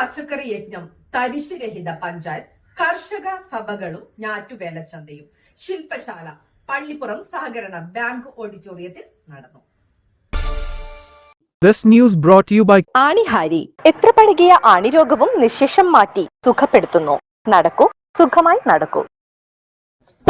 പച്ചക്കറി യജ്ഞം തരിശുരഹിത പഞ്ചായത്ത് കർഷക സഭകളും ഞാറ്റുവേലച്ചന്തയും ശില്പശാല പള്ളിപ്പുറം സഹകരണ ബാങ്ക് ഓഡിറ്റോറിയത്തിൽ നടന്നു. This news brought to you by ആണിഹാരി എത്ര പഴകിയ ആണിരോഗവും നിശേഷം മാറ്റി സുഖപ്പെടുത്തുന്നു. നടക്കൂ സുഖമായി നടക്കൂ.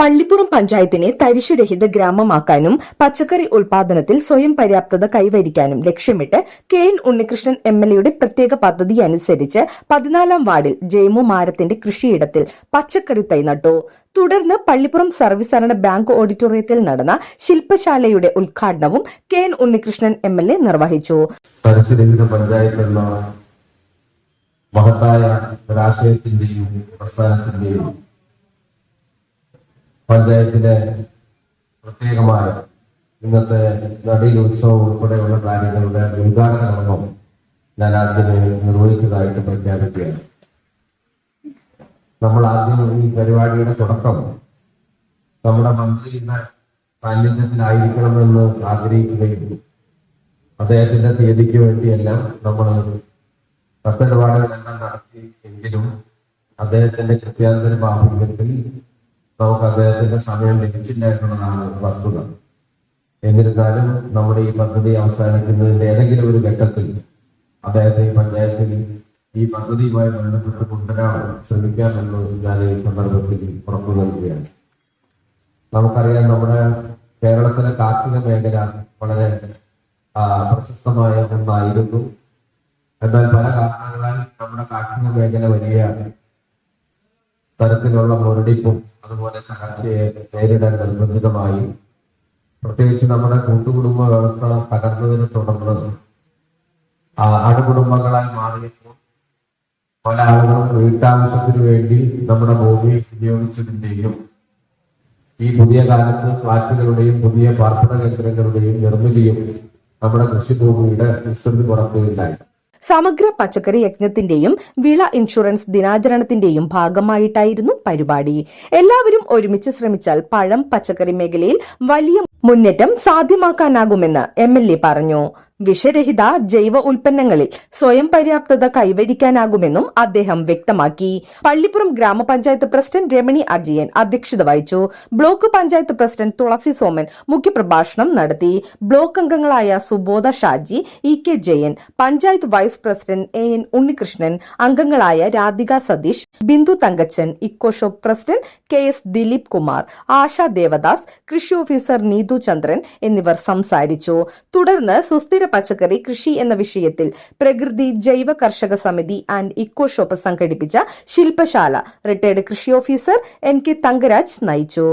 പള്ളിപ്പുറം പഞ്ചായത്തിനെ തരിശുരഹിത ഗ്രാമമാക്കാനും പച്ചക്കറി ഉൽപാദനത്തിൽ സ്വയം പര്യാപ്തത കൈവരിക്കാനും ലക്ഷ്യമിട്ട് K N Unnikrishnan M L എയുടെ പ്രത്യേക പദ്ധതി അനുസരിച്ച് പതിനാലാം വാർഡിൽ ജയ്മു മാരത്തിന്റെ കൃഷിയിടത്തിൽ പച്ചക്കറി തൈ നട്ടു. തുടർന്ന് പള്ളിപ്പുറം സർവീസ് സഹകരണ ബാങ്ക് ഓഡിറ്റോറിയത്തിൽ നടന്ന ശില്പശാലയുടെ ഉദ്ഘാടനവും K N Unnikrishnan M L A നിർവഹിച്ചു. മഹത്തായ പഞ്ചായത്തിലെ പ്രത്യേകമായ ഇന്നത്തെ നടീൽ ഉത്സവം ഉൾപ്പെടെയുള്ള കാര്യങ്ങളുടെ ഉദ്ഘാടന കർമ്മം ഞാൻ ആദ്യം നിർവഹിച്ചതായിട്ട് പ്രഖ്യാപിക്കുകയാണ്. നമ്മൾ ആദ്യം ഈ പരിപാടിയുടെ തുടക്കം നമ്മുടെ മന്ത്രിയുടെ സാന്നിധ്യത്തിലായിരിക്കണമെന്ന് ആഗ്രഹിക്കുകയും അദ്ദേഹത്തിന്റെ തീയതിക്ക് വേണ്ടിയെല്ലാം നമ്മൾ കത്തിടപാടുകളെല്ലാം നടത്തി എങ്കിലും അദ്ദേഹത്തിന്റെ കൃത്യാന്തര ബാഹുല്യത്തിൽ നമുക്ക് അദ്ദേഹത്തിന്റെ സമയം ലഭിച്ചില്ലായിരുന്നതാണ് വസ്തുത. എന്നിരുന്നാലും നമ്മുടെ ഈ പദ്ധതി അവസാനിക്കുന്നതിന്റെ ഏതെങ്കിലും ഒരു ഘട്ടത്തിൽ അദ്ദേഹത്തെ ഈ പഞ്ചായത്തിൽ ഈ പദ്ധതിയുമായി ബന്ധപ്പെട്ട് കൊണ്ടുവരാൻ ശ്രമിക്കാമെന്ന് ഞാൻ ഈ സന്ദർഭത്തിൽ ഉറപ്പു നൽകുകയാണ്. നമുക്കറിയാം നമ്മുടെ കേരളത്തിലെ കാർഷിക മേഖല വളരെ പ്രശസ്തമായ ഒന്നായിരുന്നു. എന്നാൽ പല കാരണങ്ങളാൽ നമ്മുടെ കാർഷിക മേഖല വലിയ തരത്തിലുള്ള മുരടിപ്പും അതുപോലെ തകർച്ചയെ നേരിടാൻ നിർബന്ധിതമായി. പ്രത്യേകിച്ച് നമ്മുടെ കൂട്ടുകുടുംബ വ്യവസ്ഥ തകർന്നതിനെ തുടർന്ന് അണുകുടുംബങ്ങളായി മാറിയപ്പോൾ പല ആളുകളും വീട്ടാവശ്യത്തിന് വേണ്ടി നമ്മുടെ ഭൂമി വിനിയോഗിച്ചതിന്റെയും ഈ പുതിയ കാലത്ത് ഫ്ലാറ്റുകളുടെയും പുതിയ പാർപ്പിട കേന്ദ്രങ്ങളുടെയും നിർമ്മിതിയും നമ്മുടെ കൃഷിഭൂമിയുടെ വിസ്തൃതി കുറക്കുകയുണ്ടായി സമഗ്ര പച്ചക്കറി യജ്ഞത്തിന്റെയും വിള ഇൻഷുറൻസ് ദിനാചരണത്തിന്റെയും ഭാഗമായിട്ടായിരുന്നു പരിപാടി. എല്ലാവരും ഒരുമിച്ച് ശ്രമിച്ചാൽ പഴം പച്ചക്കറി മേഖലയിൽ വലിയ മുന്നേറ്റം സാധ്യമാക്കാനാകുമെന്ന് എം എൽ എ പറഞ്ഞു. വിഷരഹിത ജൈവ ഉൽപ്പന്നങ്ങളിൽ സ്വയം പര്യാപ്തത കൈവരിക്കാനാകുമെന്നും അദ്ദേഹം വ്യക്തമാക്കി. പള്ളിപ്പുറം ഗ്രാമപഞ്ചായത്ത് പ്രസിഡന്റ് രമണി അജയൻ അധ്യക്ഷത വഹിച്ചു. ബ്ലോക്ക് പഞ്ചായത്ത് പ്രസിഡന്റ് തുളസി സോമൻ മുഖ്യപ്രഭാഷണം നടത്തി. ബ്ലോക്ക് അംഗങ്ങളായ Subodha Shaji E K Jayan panchayat vice president A N Unnikrishnan അംഗങ്ങളായ Radhika Satheesh Bindu Thankachan eco shop president K S Dileep Kumar Asha Devadas കൃഷി ഓഫീസർ നീതു ചന്ദ്രൻ എന്നിവർ സംസാരിച്ചു. തുടർന്ന് സുസ്ഥിര പച്ചക്കറി കൃഷി എന്ന വിഷയത്തിൽ പ്രകൃതി ജൈവ കർഷക സമിതി ആൻഡ് ഇക്കോ ഷോപ്പ് സംഘടിപ്പിച്ച ശില്പശാല റിട്ടയർഡ് കൃഷി ഓഫീസർ എൻ കെ തങ്കരാജ് നയിച്ചു.